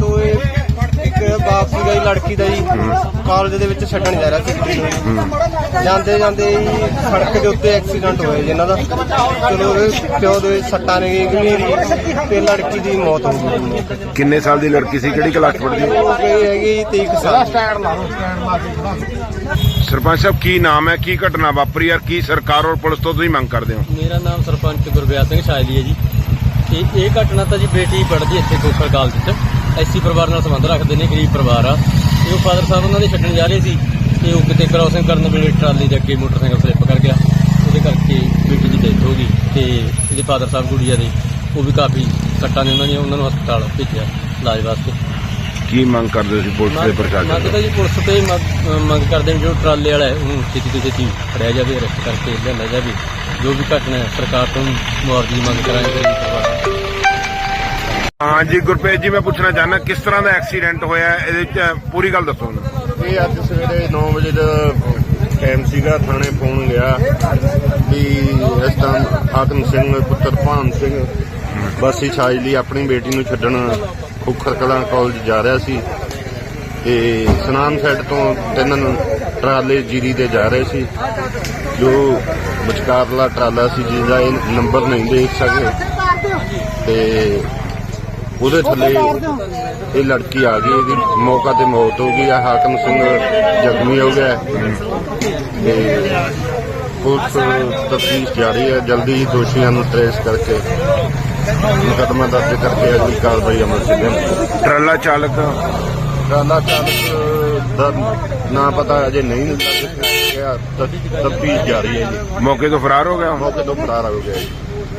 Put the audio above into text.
ਦੋਏ ਇੱਕ ਬਾਪ ਸੀਗਾ ਜੀ ਲੜਕੀ ਦਾ ਜੀ। ਕਾਲਜ ਦੇ ਵਿੱਚ ਛੱਡਣ ਜਾ ਰਿਹਾ ਸੀ। ਕੁੜੀ ਨੂੰ ਜੀ। ਜਾਂਦੇ ਜਾਂਦੇ ਜੀ ਸੜਕ ਦੇ ਉੱਤੇ ਐਕਸੀਡੈਂਟ ਹੋਇਆ ਜੀ ਇਹਨਾਂ ਦਾ। ਚਲੋ ਉਹਦੇ ਪਿਓ ਦੇ ਸੱਟਾਂ ਨੇ ਗੰਭੀਰ ਤੇ ਲੜਕੀ ਦੀ ਮੌਤ ਹੋ ਗਈ। ਜੀ ਮੌਕੇ ਤੇ। ਕਿੰਨੇ ਸਾਲ ਦੀ ਲੜਕੀ ਸੀ? ਕਿਹੜੀ ਕਲਾਸ ਪੜ੍ਹਦੀ? ਉਹ ਗਈ ਹੈਗੀ 23 ਕੁ ਸਾਲ। ਸਰਪੰਚ ਸਾਹਿਬ ਕੀ ਨਾਮ ਹੈ? ਕੀ ਘਟਨਾ ਵਾਪਰੀ? ਯਾਰ ਕੀ ਸਰਕਾਰ ਔਰ ਪੁਲਿਸ ਤੋਂ ਤੁਸੀਂ ਮੰਗ ਕਰਦੇ ਹੋ? ਮੇਰਾ ਨਾਮ ਸਰਪੰਚ ਗੁਰਵਿਆਸ ਸਿੰਘ ਸ਼ਾਇਲੀ ਹੈ ਜੀ। ਇਹ ਘਟਨਾ ਤਾਂ ਜੀ ਬੇਟੀ ਪੜ੍ਹਦੀ ਇੱਥੇ ਕੋਖਲ ਕਾਲਜ 'ਚ। ਐਸੀ ਪਰਿਵਾਰ ਨਾਲ ਸੰਬੰਧ ਰੱਖਦੇ ਨੇ ਗਰੀਬ ਪਰਿਵਾਰ ਆ। ਤੇ ਉਹ ਫਾਦਰ ਸਾਹਿਬ ਉਹਨਾਂ ਦੇ ਛੱਡਣ ਜਾ ਰਹੇ ਸੀ ਤੇ ਉਹ ਕਿਤੇ ਕ੍ਰਾਸਿੰਗ ਕਰਨ ਵੇਲੇ ਟਰਾਲੀ ਦੇ ਅੱਗੇ ਮੋਟਰਸਾਈਕਲ ਸਲਿੱਪ ਕਰ ਗਿਆ। ਉਹਦੇ ਕਰਕੇ ਬੇਟੀ ਦੀ ਡੈਥ ਹੋ ਗਈ ਤੇ ਇਹਦੇ ਫਾਦਰ ਸਾਹਿਬ ਗੁੜੀਆ ਦੇ ਉਹ ਵੀ ਕਾਫੀ ਸੱਟਾਂ ਨੇ ਉਹਨਾਂ ਦੀਆਂ ਉਹਨਾਂ ਨੂੰ ਹਸਪਤਾਲ ਭੇਜਿਆ ਇਲਾਜ ਵਾਸਤੇ। ਕੀ ਮੰਗ ਕਰਦੇ ਤੁਸੀਂ ਪੁਲਿਸ ਦੇ ਮੰਗ ਪ੍ਰਸ਼ਾਸਨ ਤਾਂ? ਤੋਂ ਜੀ ਪੁਲਿਸ ਤੇ ਮੰਗ- ਮੰਗ ਕਰਦੇ ਨੇ ਜੋ ਟਰਾਲੇ ਵਾਲਾ ਹੈ ਉਹਨੂੰ ਛੇਤੀ ਤੋਂ ਛੇਤੀ ਫੜਿਆ ਜਾਵੇ ਅਰੈਸਟ ਕਰਕੇ ਲਿਆਂਦਾ ਜਾਵੇ। ਜੋ ਵੀ ਘਟਨਾ ਹੈ ਸਰਕਾਰ ਤੋਂ ਮੁਆਵਜ਼ੇ ਦੀ ਮੰਗ ਕਰਾਂਗੇ। ਗਰੀਬ ਪਰਿਵਾਰ ਹਾਂਜੀ ਗੁਰਪ੍ਰੀਤ ਜੀ, ਮੈਂ ਪੁੱਛਣਾ ਚਾਹੁੰਦਾ, ਕਿਸ ਤਰ੍ਹਾਂ ਦਾ ਐਕਸੀਡੈਂਟ ਹੋਇਆ? ਇਹਦੇ ਵਿੱਚ ਪੂਰੀ ਗੱਲ ਦੱਸੋ ਇਹ ਅੱਜ ਸਵੇਰੇ 9 ਵਜੇ ਦਾ ਟਾਈਮ ਸੀਗਾ, ਥਾਣੇ ਫੋਨ ਗਿਆ ਵੀ ਇਸ ਆਤਮ ਸਿੰਘ, ਪੁੱਤਰ ਭਾਨ ਸਿੰਘ ਬਾਸੀ ਛਾਜ ਲਈ ਆਪਣੀ ਬੇਟੀ ਨੂੰ ਛੱਡਣ ਖੁਖਰ ਕਲਾਂ ਕਾਲਜ ਜਾ ਰਿਹਾ ਸੀ ਤੇ ਸਨਾਮ ਸੈੱਟ ਤੋਂ ਤਿੰਨ ਟਰਾਲੇ ਜੀਰੀ ਦੇ ਜਾ ਰਹੇ ਸੀ। ਜੋ ਵਿਚਕਾਰਲਾ ਟਰਾਲਾ ਸੀ ਜਿਹਦਾ ਇਹ ਨੰਬਰ ਨਹੀਂ ਦੇਖ ਸਕੇ। ਤੇ ਉਹਦੇ ਥੱਲੇ ਇਹ ਲੜਕੀ ਆ ਗਈ ਇਹਦੀ ਮੌਕਾ ਤੇ ਮੌਤ ਹੋ ਗਈ ਆ ਹਾਕਮ ਸਿੰਘ ਜ਼ਖਮੀ ਹੋ ਗਿਆ। ਤੇ ਪੁਲਿਸ ਤਫਤੀਸ਼ ਜਾਰੀ ਹੈ ਜਲਦੀ ਹੀ ਦੋਸ਼ੀਆਂ ਨੂੰ ਟ੍ਰੇਸ ਕਰਕੇ ਮੁਕੱਦਮਾ ਦਰਜ ਕਰਕੇ ਅਗਲੀ ਕਾਰਵਾਈ ਅਮਲ ਚ ਲਿਆਂਦੀ ਟਰਾਲਾ ਚਾਲਕ ਟਰਾਲਾ ਚਾਲਕ ਦਾ ਨਾਂ ਪਤਾ ਅਜੇ ਨਹੀਂ ਲੱਗ ਗਿਆ। ਤਫਤੀਸ਼ ਜਾਰੀ ਹੈ ਜੀ। ਮੌਕੇ ਤੋਂ ਫਰਾਰ ਹੋ ਗਿਆ ਮੌਕੇ ਤੋਂ ਫਰਾਰ ਹੋ ਗਿਆ ਜੀ।